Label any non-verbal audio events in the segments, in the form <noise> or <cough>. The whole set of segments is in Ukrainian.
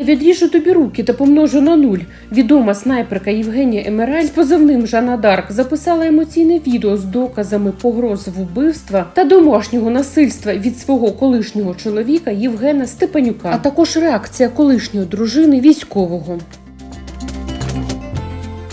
Відріжу тобі руки та помножу на нуль. Відома снайперка Євгенія Емераль з позивним Жанна Дарк записала емоційне відео з доказами погроз вбивства та домашнього насильства від свого колишнього чоловіка Євгена Степанюка, а також реакція колишньої дружини військового.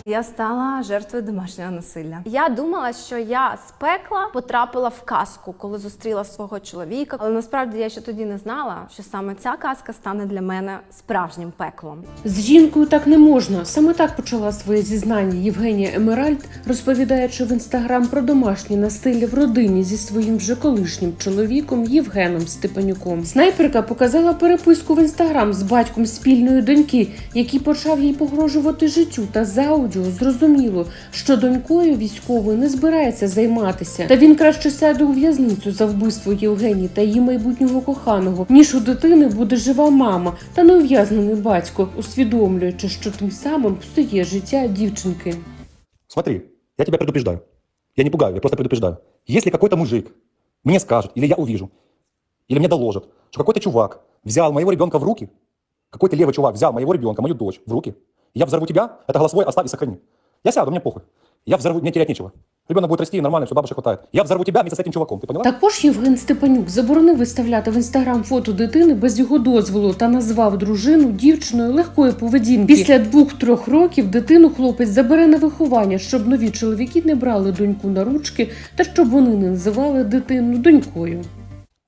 Я стала жертвою домашнього насилля. Я думала, що я з пекла потрапила в казку, коли зустріла свого чоловіка. Але насправді я ще тоді не знала, що саме ця казка стане для мене справжнім пеклом. З жінкою так не можна. Саме так почала своє зізнання Євгенія Емеральд, розповідаючи в інстаграм про домашнє насилля в родині зі своїм вже колишнім чоловіком Євгеном Степанюком. Снайперка показала переписку в інстаграм з батьком спільної доньки, який почав їй погрожувати життю. Та з аудіо зрозуміло, що донькою військовою не збирається займатися. Та він краще сяде у в'язницю за вбивство Євгенії та її майбутнього коханого, ніж у дитини буде жива мама та неув'язнений батько, усвідомлюючи, що тим самим псує життя дівчинки. Смотри, я тебя предупреждаю. Я не пугаю, я просто предупреждаю. Если какой-то мужик мне скажет, или я увижу, или мне доложат, что какой-то чувак взял моего ребенка в руки, какой-то левый чувак взял моего ребенка, мою дочь в руки, я взорву тебя, это голосовой оставь и сохрани. Я сяду, мне похуй. Я взорву, мне терять нечего. Ребенок будет расти, нормально, все, бабушек хватает. Я взорву тебя вместе с этим чуваком, ты поняла? Також Євген Степанюк заборонив виставляти в інстаграм фото дитини без його дозволу та назвав дружину дівчиною легкої поведінки. Після двох-трьох років дитину хлопець забере на виховання, щоб нові чоловіки не брали доньку на ручки та щоб вони не називали дитину донькою.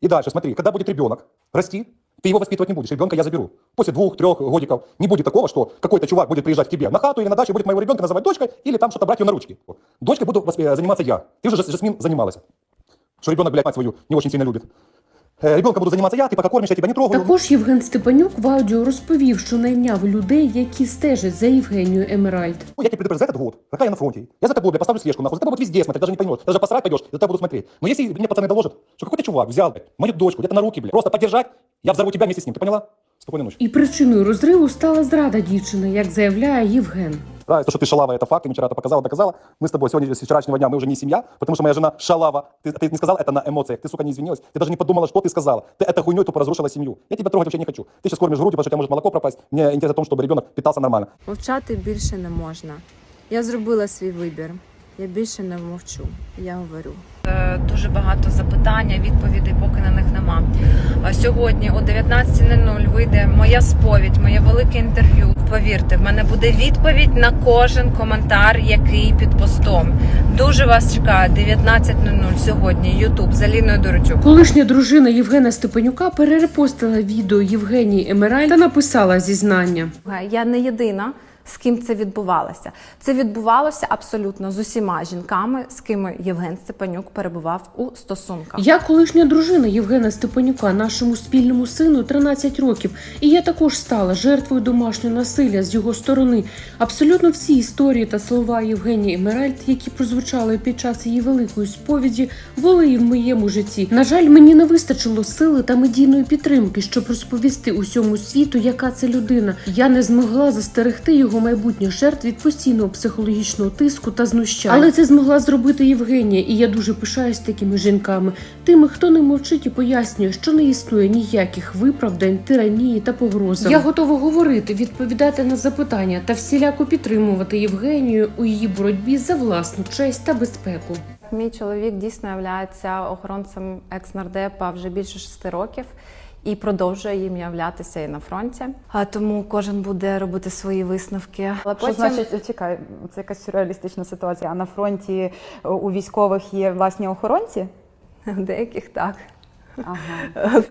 И дальше, смотри, когда будет ребенок расти, ты его воспитывать не будешь, ребенка я заберу. После двух-трех годиков не будет такого, что какой-то чувак будет приезжать к тебе на хату или на дачу, и будет моего ребенка называть дочкой, или там что-то брать ее на ручки. Дочкой буду воспи- заниматься я. Ты уже, Жас- Жасмин, занималась. Что ребенок, блядь, мать свою не очень сильно любит. Э, ребенка буду заниматься я, ты пока кормишь, я тебя не трогаю. Також Євген Степанюк в аудіо розповів, що найняв людей, які стежать за Євгенією Емеральд. Ну, я тебе предупреждаю за этот год, какая я на фронте. Я за тобой, бля, поставлю слежку, нахуй. За тобой вот везде смотреть, даже не поймешь. Даже посрать пойдешь, за тобой буду смотреть. Но если мне пацаны доложат, что какой-то чувак взял, блядь, мою дочку где-то на руки, блядь, просто поддержать, я взорву тебя вместе с ним, ты поняла? Спокойной ночи. І причиною розриву стала зрада дівчини, як заявляє Євген. Да, то, что ты шалава, это факт, ты мне вчера это показала, доказала. Мы с тобой сегодня, с вчерашнего дня, мы уже не семья, потому что моя жена шалава. Ты, ты не сказал это на эмоциях, ты, сука, не извинилась. Ты даже не подумала, что ты сказала. Ты этой хуйней тупо разрушила семью. Я тебя трогать вообще не хочу. Ты сейчас кормишь грудью, потому что у тебя может молоко пропасть. Мне интересно в том, чтобы ребенок питался нормально. Мовчати більше не можна. Я зробила свій вибір. Я більше не мовчу. Я говорю. Е, Дуже багато запитань, а відповідей поки на них нема. А Сьогодні о 19.00 вийде моя сповідь, моє велике інтерв'ю. Повірте, в мене буде відповідь на кожен коментар, який під постом. Дуже вас чекаю. 19.00 сьогодні. Ютуб з Аліною Дорочук. Колишня дружина Євгена Степанюка перерепостила відео Євгенії Емеральд та написала зізнання. Я не єдина, з ким це відбувалося. Це відбувалося абсолютно з усіма жінками, з ким Євген Степанюк перебував у стосунках. Я колишня дружина Євгена Степанюка, нашому спільному сину 13 років, і я також стала жертвою домашнього насилля з його сторони. Абсолютно всі історії та слова Євгенії Емеральд, які прозвучали під час її великої сповіді, були і в моєму житті. На жаль, мені не вистачило сили та медійної підтримки, щоб розповісти усьому світу, яка це людина. Я не змогла застерегти його майбутніх жертв від постійного психологічного тиску та знущань. Але це змогла зробити Євгенія, і я дуже пишаюсь такими жінками, тими, хто не мовчить і пояснює, що не існує ніяких виправдань, тиранії та погрози. Я готова говорити, відповідати на запитання та всіляко підтримувати Євгенію у її боротьбі за власну честь та безпеку. Мій чоловік дійсно являється охоронцем екс-нардепа вже більше шести років. І продовжує їм являтися і на фронті. А тому кожен буде робити свої висновки. Але Що значить, чекай, це якась сюрреалістична ситуація. А на фронті е, у військових є власні охоронці? <laughs> деяких так. Ага. <laughs>